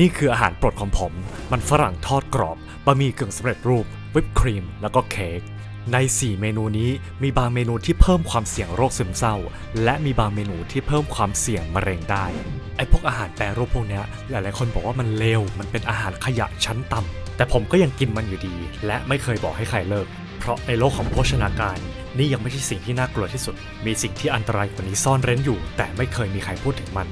นี่คืออาหารโปรดของผม มันฝรั่งทอดกรอบบะหมี่กึ่งสำเร็จรูป วิปครีม แล้วก็เค้ก ใน 4 เมนูนี้มีบางเมนูที่เพิ่มความเสี่ยงโรคซึมเศร้า และมีบางเมนูที่เพิ่มความเสี่ยงมะเร็งได้ ไอพวกอาหารแปรรูปพวกเนี้ยหลายๆคนบอกว่ามันเลว มันเป็นอาหารขยะชั้นต่ำแต่ผมก็ยังกินมันอยู่ดี และไม่เคยบอกให้ใครเลิก เพราะในโลกของโภชนาการ นี่ยังไม่ใช่สิ่งที่น่ากลัวที่สุด มีสิ่งที่อันตรายกว่านี้ซ่อนเร้นอยู่ แต่ไม่เคยมีใครพูดถึงมัน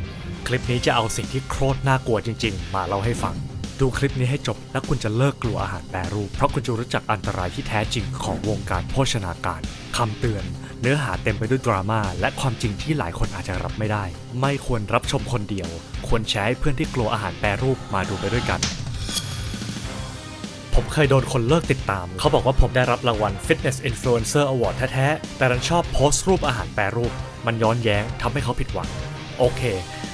คลิปนี้จะเอาสิ่งที่โคตรน่ากลัวจริง ๆ มาเล่าให้ฟัง ดูคลิปนี้ให้จบแล้วคุณจะเลิกกลัวอาหารแปรรูป เพราะคุณจะรู้จักอันตรายที่แท้จริงของวงการโภชนาการคำเตือน เนื้อหาเต็มไปด้วยดราม่าและความจริงที่หลายคนอาจจะรับไม่ได้ ไม่ควรรับชมคนเดียว ควรแชร์ให้เพื่อนที่กลัวอาหารแปรรูปมาดูไปด้วยกัน เคยโดนคนเลิกติดตาม เขาบอกว่าผมได้รับรางวัล Fitness Influencer Award แท้ๆ แต่ดันชอบโพสต์รูปอาหารแปรรูป มันย้อนแย้งทำให้เขาผิดหวัง โอเค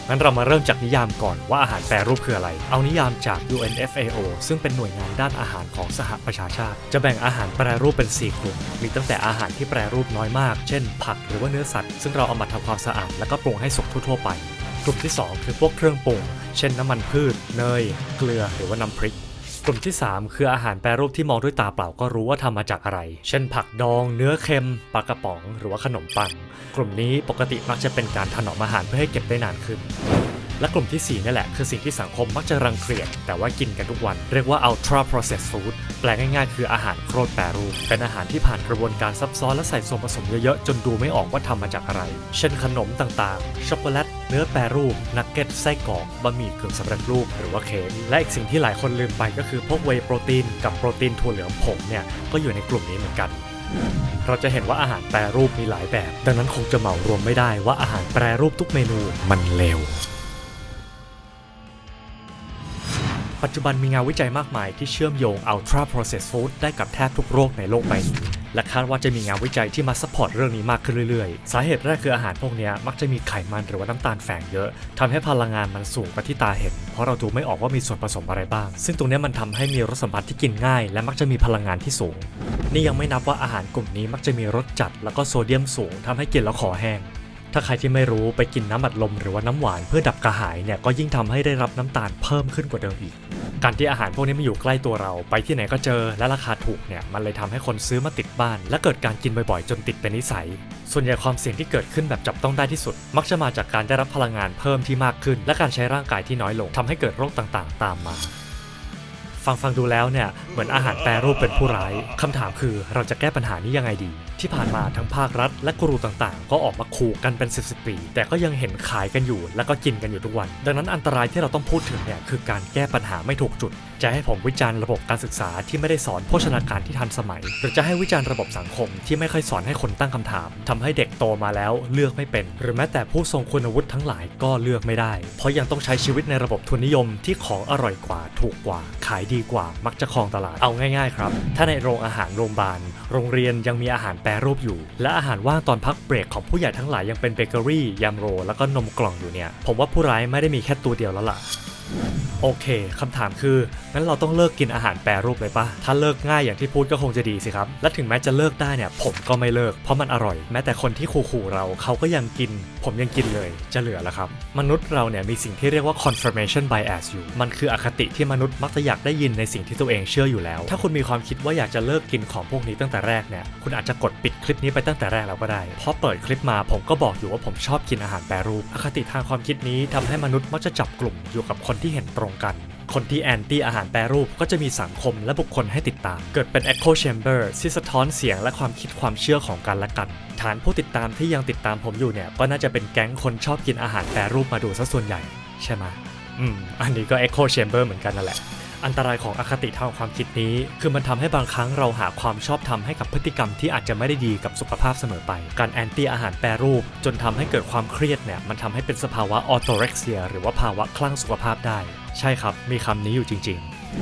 งั้นเรามาเริ่มจากนิยามก่อนว่าอาหารแปรรูปคืออะไร เอานิยามจาก UNFAO ซึ่งเป็นหน่วยงานด้านอาหารของสหประชาชาติ จะแบ่งอาหารแปรรูปเป็น 4 กลุ่ม มีตั้งแต่อาหารที่แปรรูปน้อยมาก เช่น ผักหรือว่าเนื้อสัตว์ ซึ่งเราเอามาทำความสะอาดแล้วก็ปรุงให้สุกทั่วๆไป กลุ่มที่ 2 คือพวกเครื่องปรุง เช่นน้ำมันพืช เนย เกลือ หรือว่าน้ำพริกก ลุ่มที่ 3 คืออาหารแปรรูปที่มองด้วยตาเปล่าก็รู้ว่าทำมาจากอะไร เช่นผักดอง เนื้อเค็มปลากระป๋องหรือว่าขนมปัง กลุ่มนี้ปกติมักจะเป็นการถนอมอาหารเพื่อให้เก็บได้นานขึ้น และกลุ่มที่ 4นี่แหละ คือสิ่งที่สังคมมักจะรังเกียจแต่ว่ากินกันทุกวัน เรียกว่า ultra processed food แปลง่ายๆ คืออาหารโคตรแปรรูป เป็นอาหารที่ผ่านกระบวนการซับซ้อนและใส่ส่วนผสมเยอะๆจนดูไม่ออกว่าทำมาจากอะไร เช่นขนมต่างๆช็อกโกแลต เนื้อแปรรูป นักเก็ตไส้กรอกบะหมี่กึ่งสำเร็จรูปหรือว่าเค้กและอีกสิ่งที่หลายคนลืมไปก็คือพวกเวโปรตีนกับโปรตีนถั่วเหลืองผงเนี่ยก็อยู่ในกลุ่มนี้เหมือนกัน เราจะเห็นว่าอาหารแปรรูปมีหลายแบบ ดังนั้นคงจะเหมารวมไม่ได้ว่าอาหารแปรรูปทุกเมนูมันเลวปัจจุบันมีงานวิจัยมากมายที่เชื่อมโยง Ultra Processed Food ได้กับแทบทุกโรคในโลกใบนี้ และคาดว่าจะมีงานวิจัยที่มาซัพพอร์ตเรื่องนี้มากขึ้นเรื่อยๆ สาเหตุแรกคืออาหารพวกนี้มักจะมีไขมันหรือว่าน้ำตาลแฝงเยอะทำให้พลังงานมันสูงกว่าที่ตาเห็น เพราะเราดูไม่ออกว่ามีส่วนผสมอะไรบ้าง ซึ่งตรงนี้มันทำให้มีรสสัมผัสที่กินง่าย และมักจะมีพลังงานที่สูง นี่ยังไม่นับว่าอาหารกลุ่มนี้มักจะมีรสจัด แล้วก็โซเดียมสูงทำให้กินแล้วคอแห้งถ้าใครที่ไม่รู้ไปกินน้ำอัดลมหรือว่าน้ำหวานเพื่อดับกระหายเนี่ยก็ยิ่งทำให้ได้รับน้ำตาลเพิ่มขึ้นกว่าเดิมอีก การที่อาหารพวกนี้มาอยู่ใกล้ตัวเรา ไปที่ไหนก็เจอและราคาถูกเนี่ยมันเลยทำให้คนซื้อมาติดบ้าน และเกิดการกินบ่อยๆ จนติดเป็นนิสัย ส่วนใหญ่ความเสี่ยงที่เกิดขึ้นแบบจับต้องได้ที่สุด มักจะมาจากการได้รับพลังงานเพิ่มที่มากขึ้น และการใช้ร่างกายที่น้อยลงทำให้เกิดโรคต่างๆ ตามมา ฟังฟังดูแล้วเนี่ยเหมือนอาหารแปรรูปเป็นผู้ร้ายคำถามคือเราจะแก้ปัญหานี้ยังไงดี ที่ผ่านมาทั้งภาครัฐ และครูต่างๆ ก็ออกมาขู่กันเป็น 10บสปี แต่ก็ยังเห็นขายกันอยู่ แล้วก็กินกันอยู่ทุกวัน ดังนั้นอันตรายที่เราต้องพูดถึงเนี่ยคือการแก้ปัญหาไม่ถูกจุด จะให้ผมวิจารณ์ระบบการศึกษาที่ไม่ได้สอนโภชนาการที่ทันสมัย หรือจะให้วิจารณ์ระบบสังคมที่ไม่ค่อยสอนให้คนตั้งคำถามทำให้เด็กโตมาแล้วเลือกไม่เป็น หรือแม้แต่ผู้ทรงคุณวุฒิทั้งหลายก็เลือกไม่ได้ เพราะยังต้องใช้ชีวิตในระบบทุนนิยมที่ของอร่อยกว่าถูกกว่า ขายดีกว่ามักจะครองตลาดเอาง่ายๆ ครับ ถ้าในโรงอาหารโรงพยาบาลโรงเรียนยังมีอาหารแปรรูปอยู่ และอาหารว่างตอนพักเบรกของผู้ใหญ่ทั้งหลายยังเป็นเบเกอรี่ยำโรแล้วก็นมกล่องอยู่เนี่ยผมว่าผู้ร้ายไม่ได้มีแค่ตัวเดียวแล้วล่ะโอเคคำถามคืองั้นเราต้องเลิกกินอาหารแปรรูปเลยปะถ้าเลิกง่ายอย่างที่พูดก็คงจะดีสิครับ และถึงแม้จะเลิกได้เนี่ย ผมก็ไม่เลิก เพราะมันอร่อย แม้แต่คนที่ขู่ๆเราเขาก็ยังกิน ผมยังกินเลย จะเหลือละครับ มนุษย์เราเนี่ยมีสิ่งที่เรียกว่า confirmation bias อยู่ มันคืออคติที่มนุษย์มักจะอยากได้ยินในสิ่งที่ตัวเองเชื่ออยู่แล้ว ถ้าคุณมีความคิดว่าอยากจะเลิกกินของพวกนี้ตั้งแต่แรกเนี่ย คุณอาจจะกดปิดคลิปนี้ไปตั้งแต่แรกแล้วก็ได้ เพราะเปิดคลิปมาผมก็บอกอยู่ว่าผมชอบกินอาหารแปรรูป อคติทางความคิดนี้ทำให้มนุษย์มักจะจับกลุ่มอยู่กับคนที่เห็นตรงกัน คนที่แอนตี้อาหารแปรรูปก็จะมีสังคมและบุคคลให้ติดตาม เกิดเป็น echo chamber ที่สะท้อนเสียงและความคิดความเชื่อของกันและกัน ฐานผู้ติดตามที่ยังติดตามผมอยู่เนี่ยก็น่าจะเป็นแก๊งคนชอบกินอาหารแปรรูปมาดูซะส่วนใหญ่ ใช่ไหมอืมอันนี้ก็ echo chamber เหมือนกันนั่นแหละ อันตรายของอคติทางความคิดนี้ คือมันทำให้บางครั้งเราหาความชอบธรรมให้กับพฤติกรรมที่อาจจะไม่ได้ดีกับสุขภาพเสมอไป การแอนตี้อาหารแปรรูป จนทำให้เกิดความเครียดเนี่ยมันทำให้เป็นสภาวะออโตเร็กเซีย หรือว่าภาวะคลั่งสุขภาพได้ ใช่ครับ มีคำนี้อยู่จริง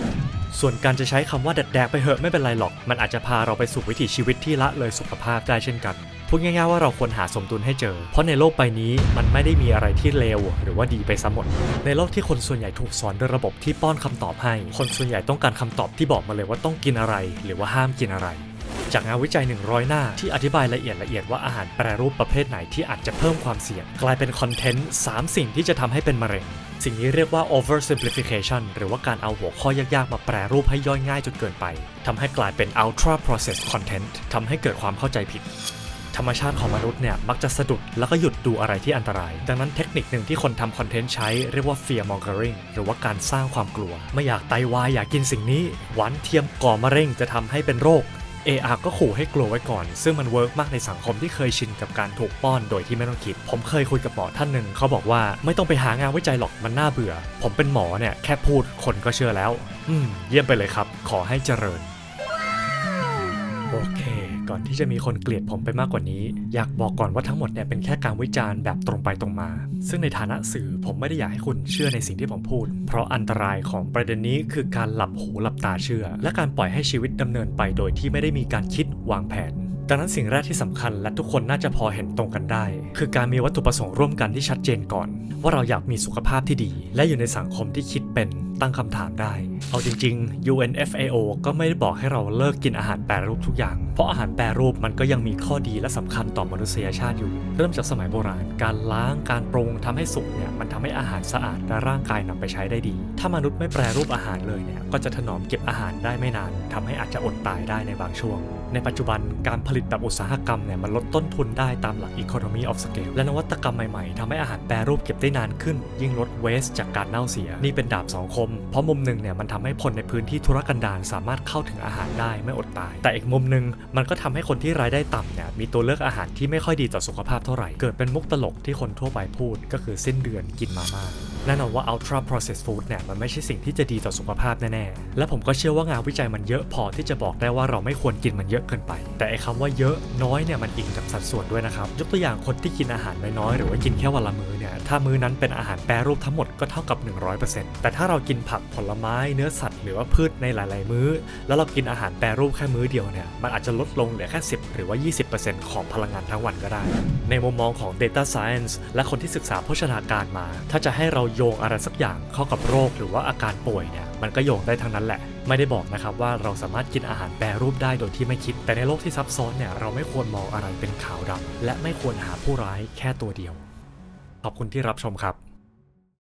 ๆส่วนการจะใช้คำว่าแดกไปเหอะไม่เป็นไรหรอก มันอาจจะพาเราไปสู่วิถีชีวิตที่ละเลยสุขภาพได้เช่นกัน พูดง่ายๆว่าเราควรหาสมดุลให้เจอ เพราะในโลกใบนี้มันไม่ได้มีอะไรที่เลวหรือว่าดีไปซะหมด ในโลกที่คนส่วนใหญ่ถูกสอนด้วยระบบที่ป้อนคำตอบให้ คนส่วนใหญ่ต้องการคำตอบที่บอกมาเลยว่าต้องกินอะไร หรือว่าห้ามกินอะไรจากงานวิจัย 100 หน้า ที่อธิบายละเอียดละเอียดว่าอาหารแปรรูปประเภทไหนที่อาจจะเพิ่มความเสี่ยง กลายเป็นคอนเทนต์ 3 สิ่งที่จะทำให้เป็นมะเร็ง สิ่งนี้เรียกว่า oversimplification หรือว่าการเอาหัวข้อยากๆ มาแปรรูปให้ย่อยง่ายจนเกินไปทำให้กลายเป็น ultra processed content ทำให้เกิดความเข้าใจผิด ธรรมชาติของมนุษย์เนี่ยมักจะสะดุดแล้วก็หยุดดูอะไรที่อันตราย ดังนั้นเทคนิคหนึ่งที่คนทำคอนเทนต์ใช้เรียกว่า fear mongering หรือว่าการสร้างความกลัว ไม่อยากไตวายอยากกินสิ่งนี้ หวานเทียมก่อมะเร็งจะทำให้เป็นโรค AR ก็ขู่ให้กลัวไว้ก่อน ซึ่งมันเวิร์กมากในสังคมที่เคยชินกับการถูกป้อนโดยที่ไม่ต้องคิด ผมเคยคุยกับหมอท่านหนึ่งเขาบอกว่าไม่ต้องไปหางานวิจัยหรอกมันน่าเบื่อ ผมเป็นหมอเนี่ยแค่พูดคนก็เชื่อแล้ว อืม เยี่ยมไปเลยครับ ขอให้เจริญ โอเค ก่อนที่จะมีคนเกลียดผมไปมากกว่านี้ อยากบอกก่อนว่าทั้งหมดเนี่ยเป็นแค่การวิจารณ์แบบตรงไปตรงมา ซึ่งในฐานะสื่อผมไม่ได้อยากให้คุณเชื่อในสิ่งที่ผมพูด เพราะอันตรายของประเด็นนี้คือการหลับหูหลับตาเชื่อ และการปล่อยให้ชีวิตดำเนินไปโดยที่ไม่ได้มีการคิดวางแผนดังนั้นสิ่งแรกที่สำคัญและทุกคนน่าจะพอเห็นตรงกันได้ คือการมีวัตถุประสงค์ร่วมกันที่ชัดเจนก่อน ว่าเราอยากมีสุขภาพที่ดี และอยู่ในสังคมที่คิดเป็น ตั้งคำถามได้ เอาจริง ๆ UNFAO ก็ไม่ได้บอกให้เราเลิกกินอาหารแปรรูปทุกอย่าง เพราะอาหารแปรรูปมันก็ยังมีข้อดีและสำคัญต่อมนุษยชาติอยู่ เริ่มจากสมัยโบราณ การล้างการปรุงทำให้สุกเนี่ยมันทำให้อาหารสะอาดและร่างกายนำไปใช้ได้ดี ถ้ามนุษย์ไม่แปรรูปอาหารเลยเนี่ยก็จะถนอมเก็บอาหารได้ไม่นานทำให้อาจจะอดตายได้ในบางช่วง ในปัจจุบันการผลิตแบบอุตสาหกรรมเนี่ยมันลดต้นทุนได้ตามหลัก economy of scale และนวัตกรรมใหม่ๆทำให้อาหารแปรรูปเก็บได้นานขึ้น ยิ่งลด waste จากการเน่าเสีย นี่เป็นดาบสองคมเพราะมุมหนึ่งเนี่ยมันทำให้คนในพื้นที่ธุรกันดารสามารถเข้าถึงอาหารได้ไม่อดตาย แต่อีกมุมหนึ่งมันก็ทำให้คนที่รายได้ต่ำเนี่ยมีตัวเลือกอาหารที่ไม่ค่อยดีต่อสุขภาพเท่าไหร่ เกิดเป็นมุกตลกที่คนทั่วไปพูดก็คือสิ้นเดือนกินมาม่า แน่นอนว่า ultra processed food เนี่ยมันไม่ใช่สิ่งที่จะดีต่อสุขภาพแน่ๆ และผมก็เชื่อว่างานวิจัยมันเยอะพอที่จะบอกได้ว่าเราไม่ควรกินมันเยอะเกินไป แต่ไอ้คำว่าเยอะน้อยเนี่ยมันอิงกับสัดส่วนด้วยนะครับ ยกตัวอย่างคนที่กินอาหารน้อยๆ หรือว่ากินแค่วันละมื้อเนี่ย ถ้ามื้อนั้นเป็นอาหารแปรรูปทั้งหมดก็เท่ากับ 100%แต่ถ้าเรากินผักผลไม้เนื้อสัตว์หรือว่าพืชในหลาย ๆ มื้อ แล้วเรากินอาหารแปรรูปแค่มื้อเดียวเนี่ย มันอาจจะลดลงเหลือแค่ 10 หรือว่า 20%ของพลังงานทั้งวันก็ได้ ในมุมมองของ Data Science และคนที่ศึกษาโภชนาการมา ถ้าจะให้เราโยงอะไรสักอย่างเข้ากับโรคหรือว่าอาการป่วยเนี่ยมันก็โยงได้ทั้งนั้นแหละ ไม่ได้บอกนะครับว่าเราสามารถกินอาหารแปรรูปได้โดยที่ไม่คิด แต่ในโลกที่ซับซ้อนเนี่ยเราไม่ควรมองอะไรเป็นขาวดำและไม่ควรหาผู้ร้ายแค่ตัวเดียว ขอบคุณที่รับชมครับ